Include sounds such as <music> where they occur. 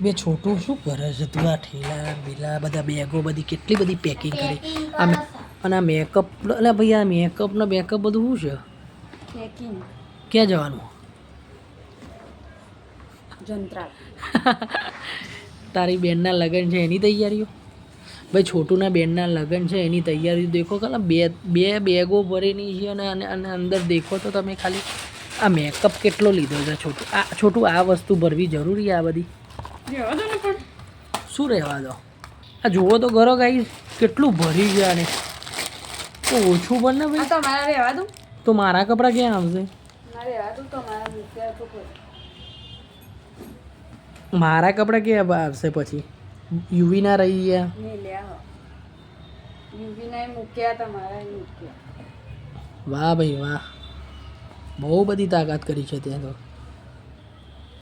બે છોટું શું કરે છે? તું આ ઠેલા બેલા બધા બેગો બધી કેટલી બધી પેકિંગ કરી. આ અને આ મેકઅપ એટલે ભાઈ આ મેકઅપનો બેકઅપ બધું શું પેકિંગ છે ક્યાં જવાનું? <laughs> તારી બેનના લગ્ન છે એની તૈયારીઓ? ભાઈ છોટુના બેનના લગ્ન છે એની તૈયારીઓ દેખો ખાલી. બે બે બેગો ભરેલી છે અને અને અને અંદર દેખો તો તમે ખાલી. આ મેકઅપ કેટલો લીધો છે? છોટું આ છોટું આ વસ્તુ ભરવી જરૂરી આ બધી? રહેવા દો ને પણ. શું રહેવા દો આ જુઓ તો ઘરો ગાઈ કેટલું ભરી ગયા ને. તો ઓછું પણ ને ભાઈ તો મારા રહેવા દો તો મારા કપડાં ક્યાં આવશે? મારા કપડાં ક્યાં આવશે પછી? યુવી ના રહી ગયા. મૂક્યા. વાહ ભાઈ વાહ. બહુ બધી તાકાત કરી છે ત્યાં તો.